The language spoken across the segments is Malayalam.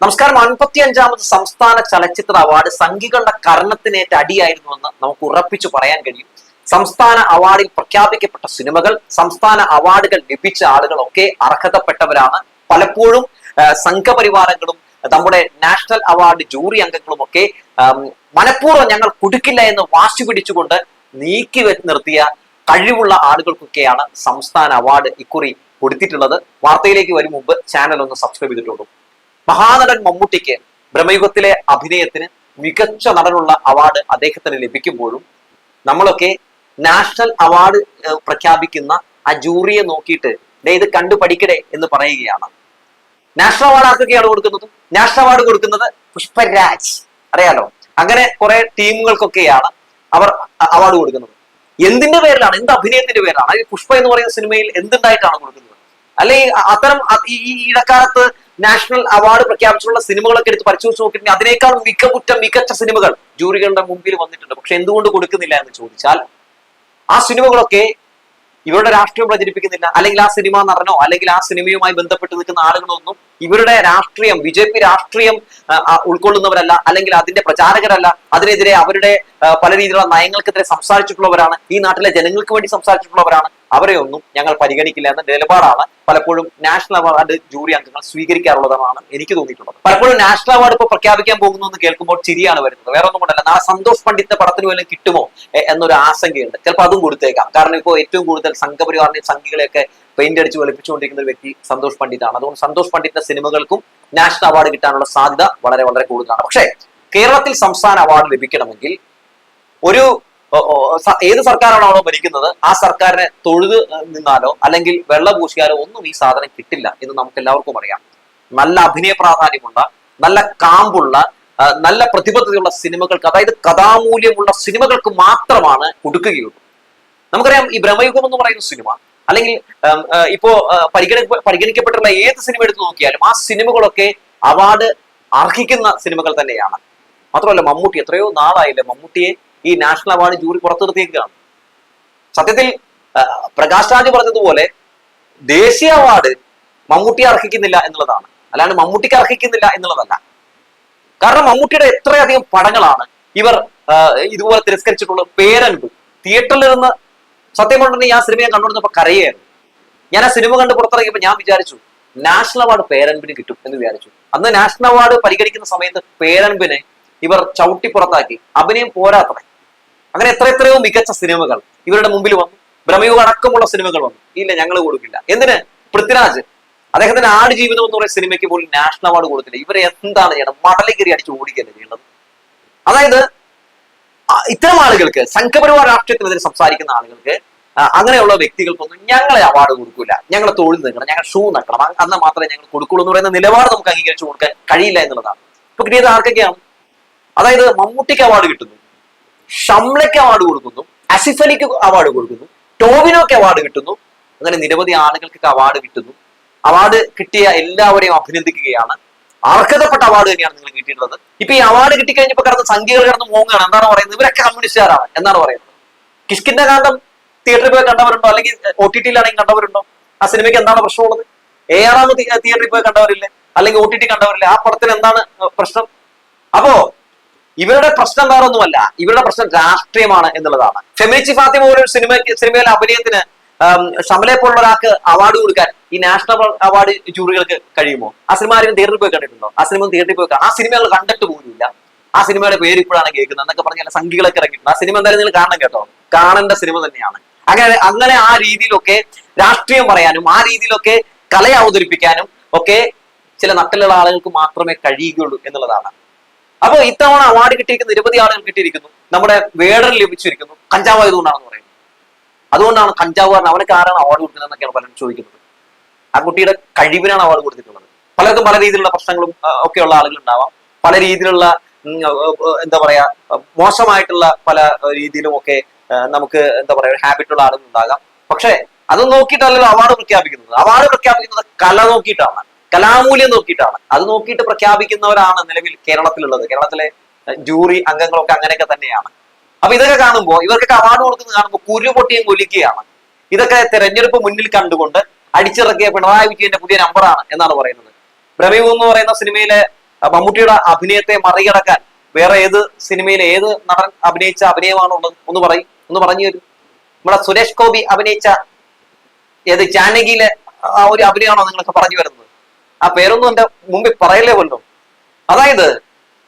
നമസ്കാരം. അൻപത്തി അഞ്ചാമത് സംസ്ഥാന ചലച്ചിത്ര അവാർഡ് സംഘികളുടെ കർണത്തിനേറ്റ അടിയായിരുന്നുവെന്ന് നമുക്ക് ഉറപ്പിച്ചു പറയാൻ കഴിയും. സംസ്ഥാന അവാർഡിൽ പ്രഖ്യാപിക്കപ്പെട്ട സിനിമകൾ സംസ്ഥാന അവാർഡുകൾ ലഭിച്ച ആളുകളൊക്കെ അർഹതപ്പെട്ടവരാണ്. പലപ്പോഴും സംഘപരിവാരങ്ങളും നമ്മുടെ നാഷണൽ അവാർഡ് ജൂറി അംഗങ്ങളും ഒക്കെ മനഃപൂർവം ഞങ്ങൾ കൊടുക്കില്ല എന്ന് വാശി പിടിച്ചുകൊണ്ട് നീക്കി നിർത്തിയ കഴിവുള്ള ആളുകൾക്കൊക്കെയാണ് സംസ്ഥാന അവാർഡ് ഇക്കുറി കൊടുത്തിട്ടുള്ളത്. വാർത്തയിലേക്ക് വരും മുമ്പ് ചാനൽ ഒന്ന് സബ്സ്ക്രൈബ് ചെയ്തിട്ടുള്ളൂ മഹാനടൻ മമ്മൂട്ടിക്ക് ബ്രഹ്മയുഗത്തിലെ അഭിനയത്തിന് മികച്ച നടനുള്ള അവാർഡ് അദ്ദേഹത്തിന് ലഭിക്കുമ്പോഴും നമ്മളൊക്കെ നാഷണൽ അവാർഡ് പ്രഖ്യാപിക്കുന്ന ആ ജൂറിയെ നോക്കിയിട്ട് ഇത് കണ്ടു പഠിക്കടേ എന്ന് പറയുകയാണ്. നാഷണൽ അവാർഡ് ആർക്കൊക്കെയാണ് കൊടുക്കുന്നത്? നാഷണൽ അവാർഡ് കൊടുക്കുന്നത് പുഷ്പരാജ്. അറിയാലോ? അങ്ങനെ കുറെ ടീമുകൾക്കൊക്കെയാണ് അവർ അവാർഡ് കൊടുക്കുന്നത്. എന്തിന്റെ പേരിലാണ്? എന്ത് അഭിനയത്തിന്റെ പേരിലാണ്? പുഷ്പ എന്ന് പറയുന്ന സിനിമയിൽ എന്തുണ്ടായിട്ടാണ് കൊടുക്കുന്നത്? അല്ലെങ്കിൽ അത്തരം ഈ ഇടക്കാലത്ത് നാഷണൽ അവാർഡ് പ്രഖ്യാപിച്ചിട്ടുള്ള സിനിമകളൊക്കെ എടുത്ത് പരിശോധിച്ച് നോക്കിയിട്ടുണ്ടെങ്കിൽ അതിനേക്കാൾ മികവുറ്റ മികച്ച സിനിമകൾ ജൂറികളുടെ മുമ്പിൽ വന്നിട്ടുണ്ട്. പക്ഷെ എന്തുകൊണ്ട് കൊടുക്കുന്നില്ല എന്ന് ചോദിച്ചാൽ ആ സിനിമകളൊക്കെ ഇവരുടെ രാഷ്ട്രീയം പ്രചരിപ്പിക്കുന്നില്ല. അല്ലെങ്കിൽ ആ സിനിമ നടനോ അല്ലെങ്കിൽ ആ സിനിമയുമായി ബന്ധപ്പെട്ട് നിൽക്കുന്ന ആളുകളൊന്നും ഇവരുടെ രാഷ്ട്രീയം ബി ജെ പി രാഷ്ട്രീയം ഉൾക്കൊള്ളുന്നവരല്ല അല്ലെങ്കിൽ അതിന്റെ പ്രചാരകരല്ല അതിനെതിരെ അവരുടെ പല രീതിയിലുള്ള നയങ്ങൾക്കെതിരെ സംസാരിച്ചിട്ടുള്ളവരാണ് ഈ നാട്ടിലെ ജനങ്ങൾക്ക് വേണ്ടി സംസാരിച്ചിട്ടുള്ളവരാണ്. അവരെ ഒന്നും ഞങ്ങൾ പരിഗണിക്കില്ല എന്ന നിലപാടാണ് പലപ്പോഴും നാഷണൽ അവാർഡ് ജൂറി അംഗങ്ങൾ സ്വീകരിക്കാറുള്ളതെന്നാണ് എനിക്ക് തോന്നിയിട്ടുള്ളത്. പലപ്പോഴും നാഷണൽ അവാർഡ് ഇപ്പോൾ പ്രഖ്യാപിക്കാൻ പോകുന്നു എന്ന് കേൾക്കുമ്പോൾ ചിരിയാണ് വരുന്നത്. വേറെ ഒന്നും കൊണ്ടല്ല. നാളെ സന്തോഷ് പണ്ഡിറ്റിന്റെ പടത്തിന് വല്ലതും കിട്ടുമോ? എന്നൊരു ആശങ്കയുണ്ട്. ചിലപ്പോൾ അതും കൊടുത്തേക്കാം. കാരണം ഇപ്പോൾ ഏറ്റവും കൂടുതൽ സംഘപരിവാറിനെ സംഘികളെയൊക്കെ പെയിന്റ് അടിച്ച് വെളുപ്പിച്ചുകൊണ്ടിരിക്കുന്ന ഒരു വ്യക്തി സന്തോഷ് പണ്ഡിറ്റാണ്. അതുകൊണ്ട് സന്തോഷ് പണ്ഡിറ്റിന്റെ സിനിമകൾക്കും നാഷണൽ അവാർഡ് കിട്ടാനുള്ള സാധ്യത വളരെ വളരെ കൂടുതലാണ്. പക്ഷേ കേരളത്തിൽ സംസ്ഥാന അവാർഡ് ലഭിക്കണമെങ്കിൽ ഒരു ഏത് സർക്കാരാണോ ഭരിക്കുന്നത് ആ സർക്കാരിനെ തൊഴുത് നിന്നാലോ അല്ലെങ്കിൽ വെള്ള പൂശിയാലോ ഒന്നും ഈ സാധനം കിട്ടില്ല എന്ന് നമുക്ക് എല്ലാവർക്കും അറിയാം. നല്ല അഭിനയ പ്രാധാന്യമുള്ള നല്ല കാമ്പുള്ള നല്ല പ്രതിബദ്ധതയുള്ള സിനിമകൾക്ക് അതായത് കഥാമൂല്യമുള്ള സിനിമകൾക്ക് മാത്രമാണ് കൊടുക്കുകയുള്ളൂ. നമുക്കറിയാം ഈ ബ്രഹ്മയുഗം എന്ന് പറയുന്ന സിനിമ അല്ലെങ്കിൽ ഇപ്പോ പരിഗണി പരിഗണിക്കപ്പെട്ടുള്ള ഏത് സിനിമ എടുത്തു നോക്കിയാലും ആ സിനിമകളൊക്കെ അവാർഡ് അർഹിക്കുന്ന സിനിമകൾ തന്നെയാണ്. മാത്രമല്ല മമ്മൂട്ടി എത്രയോ നാളായില്ലേ മമ്മൂട്ടിയെ ഈ നാഷണൽ അവാർഡ് ജൂറി പുറത്തെടുത്തേക്കാണ് സത്യത്തിൽ പ്രകാശ് രാജ് പറഞ്ഞതുപോലെ ദേശീയ അവാർഡ് മമ്മൂട്ടി അർഹിക്കുന്നില്ല എന്നുള്ളതാണ്. അല്ലാണ്ട് മമ്മൂട്ടിക്ക് അർഹിക്കുന്നില്ല എന്നുള്ളതല്ല. കാരണം മമ്മൂട്ടിയുടെ എത്രയധികം പടങ്ങളാണ് ഇവർ ഇതുപോലെ തിരസ്കരിച്ചിട്ടുള്ള പേരൻപ്. തിയേറ്ററിൽ നിന്ന് സത്യം കൊണ്ടുണ്ടെങ്കിൽ ഞാൻ സിനിമ ഞാൻ കണ്ടുകൊണ്ടിരുന്നപ്പോ കരയായിരുന്നു ഞാൻ ആ സിനിമ കണ്ട് പുറത്തിറങ്ങിയപ്പോൾ ഞാൻ വിചാരിച്ചു നാഷണൽ അവാർഡ് പേരൻപിന് കിട്ടും എന്ന് വിചാരിച്ചു. അന്ന് നാഷണൽ അവാർഡ് പരിഗണിക്കുന്ന സമയത്ത് പേരൻപിനെ ഇവർ ചവിട്ടി പുറത്താക്കി. അഭിനയം പോരാത്ര അങ്ങനെ എത്ര എത്രയോ മികച്ച സിനിമകൾ ഇവരുടെ മുമ്പിൽ വന്നു. ഭ്രമയോ അടക്കമുള്ള സിനിമകൾ വന്നു. ഇല്ല ഞങ്ങൾ കൊടുക്കില്ല. എന്തിന്? പൃഥ്വിരാജ്. അദ്ദേഹത്തിന്റെ ആട് ജീവിതം എന്ന് പറയുന്ന സിനിമയ്ക്ക് പോലും നാഷണൽ അവാർഡ് കൊടുത്തില്ല. ഇവരെ എന്താണ് ചെയ്യണം മടലിക്കറി അടിച്ച് ഓടിക്കല്ലേ ചെയ്യേണ്ടത്? അതായത് ഇത്തരം ആളുകൾക്ക് സംഘപരിവാർ രാഷ്ട്രീയത്തിനെതിരെ സംസാരിക്കുന്ന ആളുകൾക്ക് അങ്ങനെയുള്ള വ്യക്തികൾക്കൊന്നും ഞങ്ങളെ അവാർഡ് കൊടുക്കില്ല ഞങ്ങളെ തൊഴിൽ നിൽക്കണം ഞങ്ങൾ ഷൂ നക്കണം അന്ന് മാത്രമേ ഞങ്ങൾ കൊടുക്കുള്ളൂ എന്ന് പറയുന്ന നിലപാട് നമുക്ക് അംഗീകരിച്ചു കൊടുക്കാൻ കഴിയില്ല എന്നുള്ളതാണ്. ഇപ്പൊ കിട്ടിയത് ആർക്കൊക്കെയാണ്? അതായത് മമ്മൂട്ടിക്ക് അവാർഡ് കിട്ടുന്നു. ഷംലയ്ക്ക് അവാർഡ് കൊടുക്കുന്നു. അസിഫ് അലിക്ക് അവാർഡ് കൊടുക്കുന്നു. ടോവിനോക്ക് അവാർഡ് കിട്ടുന്നു. അങ്ങനെ നിരവധി ആളുകൾക്കൊക്കെ അവാർഡ് കിട്ടുന്നു. അവാർഡ് കിട്ടിയ എല്ലാവരെയും അഭിനന്ദിക്കുകയാണ്. അർഹതപ്പെട്ട അവാർഡ് തന്നെയാണ് നിങ്ങൾ കിട്ടിയിട്ടുള്ളത്. ഇപ്പൊ ഈ അവാർഡ് കിട്ടിക്കഴിഞ്ഞപ്പോ കിടന്ന് സംഖ്യകൾ കിടന്ന് മൂങ്ങാണ് എന്താണ് പറയുന്നത്? ഇവരൊക്കെ കമ്മ്യൂണിസ്റ്റുകാരാണ്. എന്നാണ് പറയുന്നത്? കിഷ്കിന്റെ കാന്തം തിയേറ്ററിൽ പോയി കണ്ടവരുണ്ടോ? അല്ലെങ്കിൽ ഒ ടി ടിയിലാണെങ്കിൽ കണ്ടവരുണ്ടോ? ആ സിനിമയ്ക്ക് എന്താണ് പ്രശ്നമുള്ളത്? ഏഴാമത് തിയേറ്ററിൽ പോയി കണ്ടവരില്ലേ? അല്ലെങ്കിൽ ഒ ടി ടി കണ്ടവരില്ലേ? ആ പടത്തിന് എന്താണ് പ്രശ്നം? അപ്പോ ഇവരുടെ പ്രശ്നം വേറെ ഒന്നുമല്ല ഇവരുടെ പ്രശ്നം രാഷ്ട്രീയമാണ് എന്നുള്ളതാണ്. ഫെമിനിച്ചി ഫാത്തിമ പോലൊരു സിനിമ സിനിമയിലെ അഭിനയത്തിന് ഷമലെ പോലുള്ള ഒരാൾക്ക് അവാർഡ് കൊടുക്കാൻ ഈ നാഷണൽ അവാർഡ് ജൂറികൾക്ക് കഴിയുമോ? ആ സിനിമ ആരും തിയേറ്ററിൽ പോയി കണ്ടിട്ടുണ്ടോ? ആ സിനിമ തിയേറ്ററിൽ പോയി ആ സിനിമകൾ കണ്ടിട്ട് പോലുമില്ല. ആ സിനിമയുടെ പേര് ഇപ്പോഴാണ് കേൾക്കുന്നത്. എന്നൊക്കെ പറഞ്ഞാൽ സംഘികളൊക്കെ ഇറങ്ങിയിട്ടുണ്ട്. ആ സിനിമ എന്തായാലും നിങ്ങൾ കാണണം കേട്ടോ. കാണേണ്ട സിനിമ തന്നെയാണ്. അങ്ങനെ അങ്ങനെ ആ രീതിയിലൊക്കെ രാഷ്ട്രീയം പറയാനും ആ രീതിയിലൊക്കെ കലയെ അവതരിപ്പിക്കാനും ഒക്കെ ചില നട്ടിലുള്ള ആളുകൾക്ക് മാത്രമേ കഴിയുകയുള്ളൂ എന്നുള്ളതാണ്. അപ്പൊ ഇത്തവണ അവാർഡ് കിട്ടിയിരിക്കുന്ന നിരവധി ആളുകൾ കിട്ടിയിരിക്കുന്നു. നമ്മുടെ വേടർ ലഭിച്ചിരിക്കുന്നു. കഞ്ചാവ് ആയതുകൊണ്ടാണെന്ന് പറയുന്നത്. അതുകൊണ്ടാണ് കഞ്ചാവ് കാരണം അവനൊക്കെ ആരാണ് അവാർഡ് കൊടുക്കുന്നത് എന്നൊക്കെയാണ് പലരും ചോദിക്കുന്നത്. ആ കുട്ടിയുടെ കഴിവിനാണ് അവാർഡ് കൊടുത്തിട്ടുള്ളത്. പലർക്കും പല രീതിയിലുള്ള പ്രശ്നങ്ങളും ഒക്കെ ഒക്കെയുള്ള ആളുകൾ ഉണ്ടാവാം പല രീതിയിലുള്ള എന്താ പറയാ മോശമായിട്ടുള്ള പല രീതിയിലും ഒക്കെ നമുക്ക് എന്താ പറയാ ഹാബിറ്റുള്ള ആളുകൾ ഉണ്ടാകാം പക്ഷേ അത് നോക്കിയിട്ടല്ലല്ലോ അവാർഡ് പ്രഖ്യാപിക്കുന്നത്. അവാർഡ് പ്രഖ്യാപിക്കുന്നത് കല നോക്കിയിട്ടാണ്. കലാമൂല്യം നോക്കിയിട്ടാണ്. അത് നോക്കിയിട്ട് പ്രഖ്യാപിക്കുന്നവരാണ് നിലവിൽ കേരളത്തിലുള്ളത്. കേരളത്തിലെ ജൂറി അംഗങ്ങളൊക്കെ അങ്ങനെയൊക്കെ തന്നെയാണ്. അപ്പൊ ഇതൊക്കെ കാണുമ്പോൾ ഇവർക്കൊക്കെ അവാർഡ് കൊടുക്കുന്നത് കാണുമ്പോൾ കുരുപൊട്ടിയും കൊലിക്കുകയാണ്. ഇതൊക്കെ തെരഞ്ഞെടുപ്പ് മുന്നിൽ കണ്ടുകൊണ്ട് അടിച്ചിറക്കിയ പിണറായി വിജയന്റെ പുതിയ നമ്പറാണ് എന്നാണ് പറയുന്നത്. ഭ്രമയു എന്ന് പറയുന്ന സിനിമയിലെ മമ്മൂട്ടിയുടെ അഭിനയത്തെ മറികടക്കാൻ വേറെ ഏത് സിനിമയിലെ ഏത് നടൻ അഭിനയിച്ച അഭിനയമാണുള്ളത് ഒന്ന് പറയും ഒന്ന് പറഞ്ഞു തരും. നമ്മുടെ സുരേഷ് ഗോപി അഭിനയിച്ച ഏത് ജാനകിയിലെ ആ ഒരു അഭിനയമാണോ നിങ്ങൾക്ക് പറഞ്ഞു വരുന്നത്? ആ പേരൊന്നും എന്റെ മുമ്പിൽ പറയലേ വല്ലോ അതായത്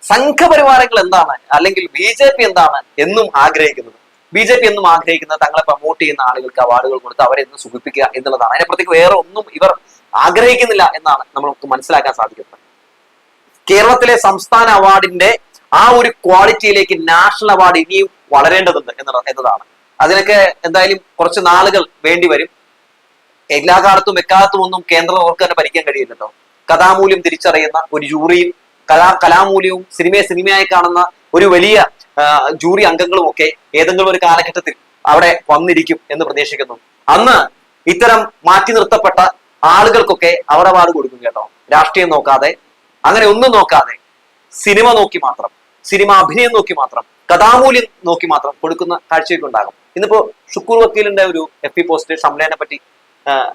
സംഘപരിവാരങ്ങൾ എന്താണ്? അല്ലെങ്കിൽ ബി ജെ പി എന്താണ് എന്നും ആഗ്രഹിക്കുന്നത്. ബി ജെ പി എന്നും ആഗ്രഹിക്കുന്നത് തങ്ങളെ പ്രൊമോട്ട് ചെയ്യുന്ന ആളുകൾക്ക് അവാർഡുകൾ കൊടുത്ത് അവരെ ഒന്ന് സുഖിപ്പിക്കുക എന്നുള്ളതാണ്. അതിനെപ്പുറത്തേക്ക് വേറെ ഒന്നും ഇവർ ആഗ്രഹിക്കുന്നില്ല എന്നാണ് നമുക്ക് മനസ്സിലാക്കാൻ സാധിക്കുന്നത്. കേരളത്തിലെ സംസ്ഥാന അവാർഡിന്റെ ആ ഒരു ക്വാളിറ്റിയിലേക്ക് നാഷണൽ അവാർഡ് ഇനിയും വളരേണ്ടതുണ്ട് എന്നതാണ്. അതിനൊക്കെ എന്തായാലും കുറച്ച് നാളുകൾ വേണ്ടി വരും. എല്ലാ കാലത്തും എക്കാലത്തും ഒന്നും കേന്ദ്ര അവർക്ക് തന്നെ ഭരിക്കാൻ കഴിയില്ലല്ലോ. കഥാമൂല്യം തിരിച്ചറിയുന്ന ഒരു ജൂറിയും കലാ കലാമൂല്യവും സിനിമയെ സിനിമയായി കാണുന്ന ഒരു വലിയ ജൂറി അംഗങ്ങളും ഒക്കെ ഏതെങ്കിലും ഒരു കാലഘട്ടത്തിൽ അവിടെ വന്നിരിക്കും എന്ന് പ്രതീക്ഷിക്കുന്നു. അന്ന് ഇത്തരം മാറ്റി നിർത്തപ്പെട്ട ആളുകൾക്കൊക്കെ അവരുടെ വാട് കൊടുക്കും കേട്ടോ. രാഷ്ട്രീയം നോക്കാതെ അങ്ങനെ ഒന്നും നോക്കാതെ സിനിമ നോക്കി മാത്രം സിനിമ അഭിനയം നോക്കി മാത്രം കഥാമൂല്യം നോക്കി മാത്രം കൊടുക്കുന്ന കാഴ്ചയൊക്കെ ഉണ്ടാകും. ഇന്നിപ്പോ ഷുക്കൂർ വക്കീലിന്റെ ഒരു എഫ് പി പോസ്റ്റ് ഷംലേനെ പറ്റി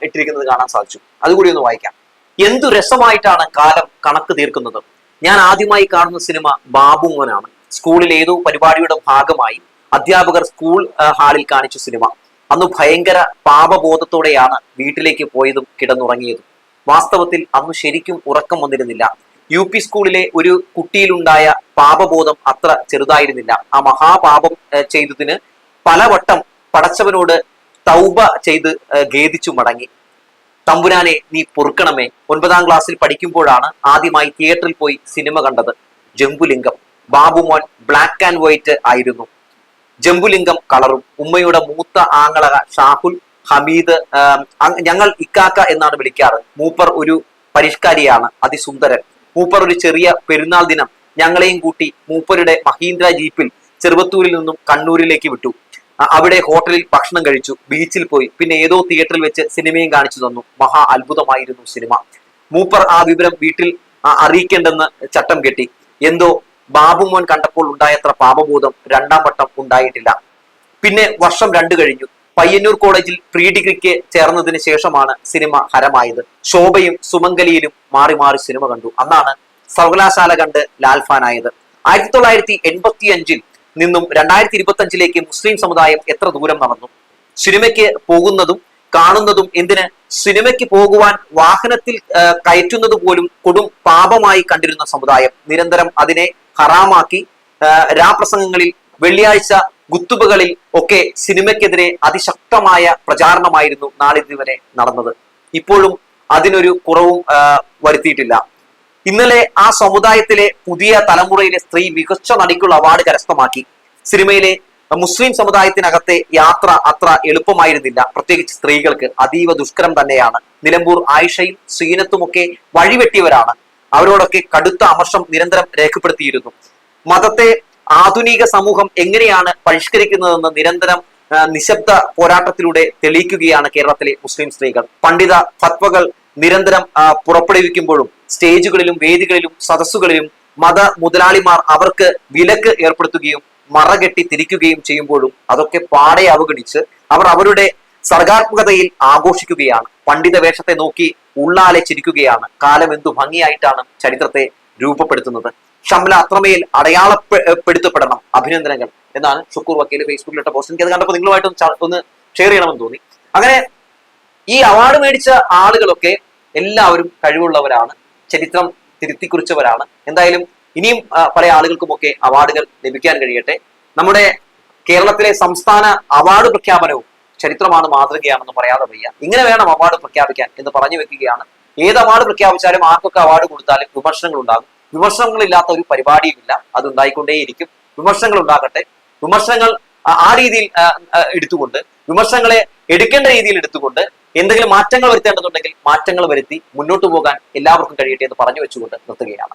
ഇട്ടിരിക്കുന്നത് കാണാൻ സാധിച്ചു. അതുകൂടി ഒന്ന് വായിക്കാം. എന്തു രസമായിട്ടാണ് കാലം കണക്ക് തീർക്കുന്നത്? ഞാൻ ആദ്യമായി കാണുന്ന സിനിമ ബാബുമോനാണ് സ്കൂളിൽ ഏതോ പരിപാടിയുടെ ഭാഗമായി അധ്യാപകർ സ്കൂൾ ഹാളിൽ കാണിച്ച സിനിമ. അന്ന് ഭയങ്കര പാപബോധത്തോടെയാണ് വീട്ടിലേക്ക് പോയതും കിടന്നുറങ്ങിയതും. വാസ്തവത്തിൽ അന്ന് ശരിക്കും ഉറക്കം വന്നിരുന്നില്ല. യു പി സ്കൂളിലെ ഒരു കുട്ടിയിലുണ്ടായ പാപബോധം അത്ര ചെറുതായിരുന്നില്ല. ആ മഹാപാപം ചെയ്തതിന് പലവട്ടം പടച്ചവനോട് തൗബ ചെയ്ത് ഖേദിച്ചു മടങ്ങി. തമ്പുരാനെ നീ പൊറുക്കണമേ. ഒൻപതാം ക്ലാസ്സിൽ പഠിക്കുമ്പോഴാണ് ആദ്യമായി തിയേറ്ററിൽ പോയി സിനിമ കണ്ടത്. Jambulingam. Babumon black and white ആയിരുന്നു. ജംബുലിംഗം കളറും ഉമ്മയുടെ മൂത്ത ആങ്ങളക ഷാഹുൽ ഹമീദ് ഞങ്ങൾ ഇക്കാക്ക എന്നാണ് വിളിക്കാറ്. മൂപ്പർ ഒരു പരിഷ്കാരിയാണ് അതിസുന്ദരൻ. മൂപ്പർ ഒരു ചെറിയ പെരുന്നാൾ ദിനം ഞങ്ങളെയും കൂട്ടി മൂപ്പരുടെ മഹീന്ദ്ര ജീപ്പിൽ ചെറുവത്തൂരിൽ നിന്നും കണ്ണൂരിലേക്ക് വിട്ടു. അവിടെ ഹോട്ടലിൽ ഭക്ഷണം കഴിച്ചു ബീച്ചിൽ പോയി. പിന്നെ ഏതോ തിയേറ്ററിൽ വെച്ച് സിനിമയും കാണിച്ചു തന്നു. മഹാ അത്ഭുതമായിരുന്നു സിനിമ മൂപ്പർ ആ വിവരം വീട്ടിൽ അറിയിക്കേണ്ടെന്ന് ചട്ടം കെട്ടി. എന്തോ ബാബു മോൻ കണ്ടപ്പോൾ ഉണ്ടായത്ര പാപബോധം രണ്ടാം വട്ടം ഉണ്ടായിട്ടില്ല. പിന്നെ വർഷം രണ്ടു കഴിഞ്ഞു. പയ്യന്നൂർ കോളേജിൽ പ്രീ ഡിഗ്രിക്ക് ചേർന്നതിന് ശേഷമാണ് സിനിമ ഹരമായത്. ശോഭയും സുമംഗലിയിലും മാറി മാറി സിനിമ കണ്ടു. അന്നാണ് സർവകലാശാല കണ്ട് ലാൽഫാനായത്. ആയിരത്തി തൊള്ളായിരത്തി എൺപത്തി അഞ്ചിൽ നിന്നും രണ്ടായിരത്തി ഇരുപത്തി അഞ്ചിലേക്ക് മുസ്ലിം സമുദായം എത്ര ദൂരം നടന്നു? സിനിമയ്ക്ക് പോകുന്നതും കാണുന്നതും എന്തിന്? സിനിമയ്ക്ക് പോകുവാൻ വാഹനത്തിൽ കയറ്റുന്നത് പോലും കൊടും പാപമായി കണ്ടിരുന്ന സമുദായം നിരന്തരം അതിനെ ഹറാമാക്കി രാപ്രസംഗങ്ങളിൽ വെള്ളിയാഴ്ച ഗുത്തുബകളിൽ ഒക്കെ സിനിമയ്ക്കെതിരെ അതിശക്തമായ പ്രചാരണമായിരുന്നു നാളിതുവരെ നടന്നത്. ഇപ്പോഴും അതിനൊരു കുറവും വരുത്തിയിട്ടില്ല. ഇന്നലെ ആ സമുദായത്തിലെ പുതിയ തലമുറയിലെ സ്ത്രീ മികച്ച നടിക്കുള്ള അവാർഡ് കരസ്ഥമാക്കി. സിനിമയിലെ മുസ്ലിം സമുദായത്തിനകത്തെ യാത്ര അത്ര എളുപ്പമായിരുന്നില്ല. പ്രത്യേകിച്ച് സ്ത്രീകൾക്ക് അതീവ ദുഷ്കരം തന്നെയാണ്. നിലമ്പൂർ ആയിഷയും സീനത്തുമൊക്കെ വഴിവെട്ടിയവരാണ്. അവരോടൊക്കെ കടുത്ത അമർഷം നിരന്തരം രേഖപ്പെടുത്തിയിരുന്നു. മതത്തെ ആധുനിക സമൂഹം എങ്ങനെയാണ് പരിഷ്കരിക്കുന്നതെന്ന് നിരന്തരം നിശബ്ദ പോരാട്ടത്തിലൂടെ തെളിയിക്കുകയാണ് കേരളത്തിലെ മുസ്ലിം സ്ത്രീകൾ. പണ്ഡിത ഫത്വകൾ നിരന്തരം പുറപ്പെടുവിക്കുമ്പോഴും സ്റ്റേജുകളിലും വേദികളിലും സദസ്സുകളിലും മത മുതലാളിമാർ അവർക്ക് വിലക്ക് ഏർപ്പെടുത്തുകയും മറകെട്ടി തിരിക്കുകയും ചെയ്യുമ്പോഴും അതൊക്കെ പാടെ അവഗണിച്ച് അവർ അവരുടെ സർഗാത്മകതയിൽ ആഘോഷിക്കുകയാണ്. പണ്ഡിത വേഷത്തെ നോക്കി ഉള്ളാലെ ചിരിക്കുകയാണ്. കാലം എന്തു ഭംഗിയായിട്ടാണ് ചരിത്രത്തെ രൂപപ്പെടുത്തുന്നത്. ഷംല അത്രമേൽ അടയാളപ്പെടുത്തപ്പെടണം അഭിനന്ദനങ്ങൾ എന്നാണ് ഷുക്കൂർ വക്കീൽ ഫേസ്ബുക്കിലിട്ട പോസ്റ്റ്. എനിക്ക് അത് കണ്ടപ്പോൾ നിങ്ങളുമായിട്ട് ഒന്ന് ഒന്ന് ഷെയർ ചെയ്യണമെന്ന് തോന്നി. അങ്ങനെ ഈ അവാർഡ് മേടിച്ച ആളുകളൊക്കെ എല്ലാവരും കഴിവുള്ളവരാണ്. ചരിത്രം തിരുത്തിക്കുറിച്ചവരാണ്. എന്തായാലും ഇനിയും പല ആളുകൾക്കുമൊക്കെ അവാർഡുകൾ ലഭിക്കാൻ കഴിയട്ടെ. നമ്മുടെ കേരളത്തിലെ സംസ്ഥാന അവാർഡ് പ്രഖ്യാപനവും ചരിത്രമാണ് മാതൃകയാണെന്ന് പറയാതെ വയ്യ. ഇങ്ങനെ വേണം അവാർഡ് പ്രഖ്യാപിക്കാൻ എന്ന് പറഞ്ഞു വെക്കുകയാണ്. ഏത് അവാർഡ് പ്രഖ്യാപിച്ചാലും ആർക്കൊക്കെ അവാർഡ് കൊടുത്താലും വിമർശനങ്ങൾ ഉണ്ടാകും വിമർശനങ്ങളില്ലാത്ത ഒരു പരിപാടിയുമില്ല. അത് ഉണ്ടായിക്കൊണ്ടേയിരിക്കും വിമർശനങ്ങൾ ഉണ്ടാകട്ടെ. വിമർശനങ്ങൾ ആ- രീതിയിൽ എടുത്തുകൊണ്ട് വിമർശനങ്ങളെ എടുക്കേണ്ട രീതിയിൽ എടുത്തുകൊണ്ട് എന്തെങ്കിലും മാറ്റങ്ങൾ വരുത്തേണ്ടതുണ്ടെങ്കിൽ മാറ്റങ്ങൾ വരുത്തി മുന്നോട്ട് പോകാൻ എല്ലാവർക്കും കഴിയട്ടെ എന്ന് പറഞ്ഞു വെച്ചുകൊണ്ട് നിർത്തുകയാണ്.